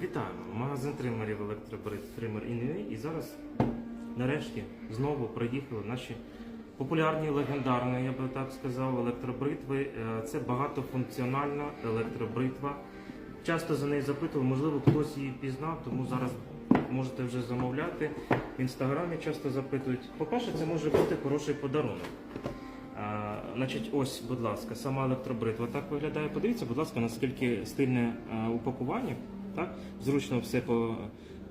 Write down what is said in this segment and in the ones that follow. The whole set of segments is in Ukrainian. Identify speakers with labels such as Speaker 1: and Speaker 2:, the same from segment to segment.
Speaker 1: Вітаємо! Магазин тримерів електробрид Тример Інвей. І зараз нарешті знову приїхали наші популярні, легендарні, я би так сказав, електробритви. Е, Це багатофункціональна електробритва. Часто за неї запитував, можливо, хтось її пізнав, тому зараз можете вже замовляти. В інстаграмі часто запитують. По-перше, це може бути хороший подарунок. А, значить, ось, будь ласка, сама електробритва так виглядає. Подивіться, будь ласка, наскільки стильне а, упакування. Так? Зручно все по,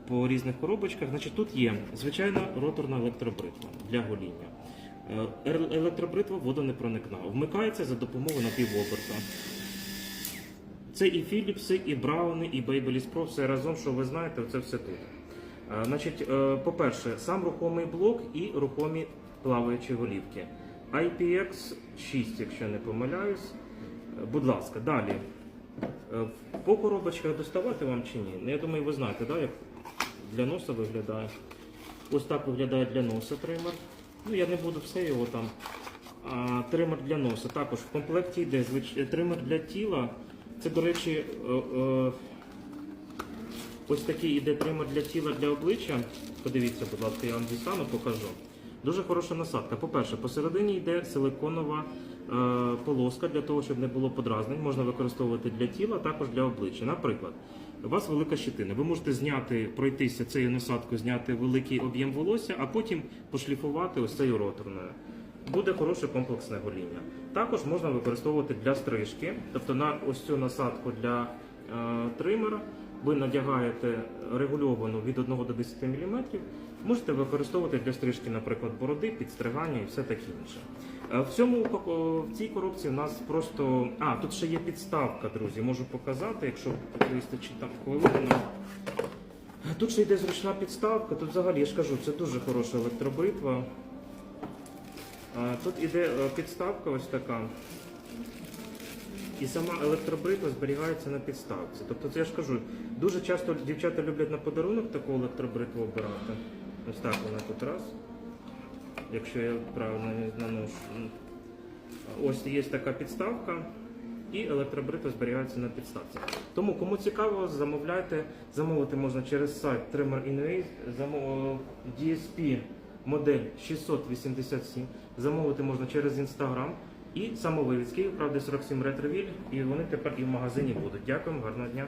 Speaker 1: по різних коробочках. Значить, тут є звичайна роторна електробритва для гоління. Е, ел- Електробритва водонепроникна. Вмикається за допомогою напівоберта. Це і Філіпси, і Брауни, і Babyliss Pro, все разом, що ви знаєте, це все тут. Е, Значить, е, по-перше, сам рухомий блок і рухомі плаваючі голівки. IPX 6, якщо не помиляюсь. Будь ласка, далі. Е, По коробочках доставати вам чи ні? Ну, Я думаю, ви знаєте, да, як для носа виглядає. Ось так виглядає для носа тример. Ну, я не буду все його там. А, тример для носа. Також в комплекті йде звич... тример для тіла. Це, до речі, е, е, ось такий іде тример для тіла для обличчя. Подивіться, будь ласка, я вам дістану, покажу. Дуже хороша насадка. По-перше, посередині йде силиконова е, полоска для того, щоб не було подразнень. Можна використовувати для тіла, також для обличчя. Наприклад, у вас велика щетина. Ви можете зняти, пройтися цією насадкою, зняти великий об'єм волосся, а потім пошліфувати ось цією роторною. Буде хороше комплексне гоління. Також можна використовувати для стрижки, тобто на ось цю насадку для е, тримера ви надягаєте регульовану від 1 до 10 мм, можете використовувати для стрижки, наприклад, бороди, підстригання і все таке інше. Е, В цьому в цій коробці в нас просто. А, тут ще є підставка, друзі. Можу показати, якщо вистачить там хвилину. Тут ще йде зручна підставка, тут взагалі я ж кажу, це дуже хороша електробритва. Тут іде е, підставка ось така. І сама електробритва зберігається на підставці. Тобто, це я ж кажу, дуже часто дівчата люблять на подарунок таку електробритву обирати. Ось так вона тут раз. Якщо я правильно наношу. Ось є така підставка. І електробритва зберігається на підставці. Тому, кому цікаво, замовляйте. Замовити можна через сайт Trimmer замов... DSP модель 687. Замовити можна через Instagram. І самовивіз Київ, правда, 47 ретровіль. І вони тепер і в магазині будуть. Дякуємо, гарного дня.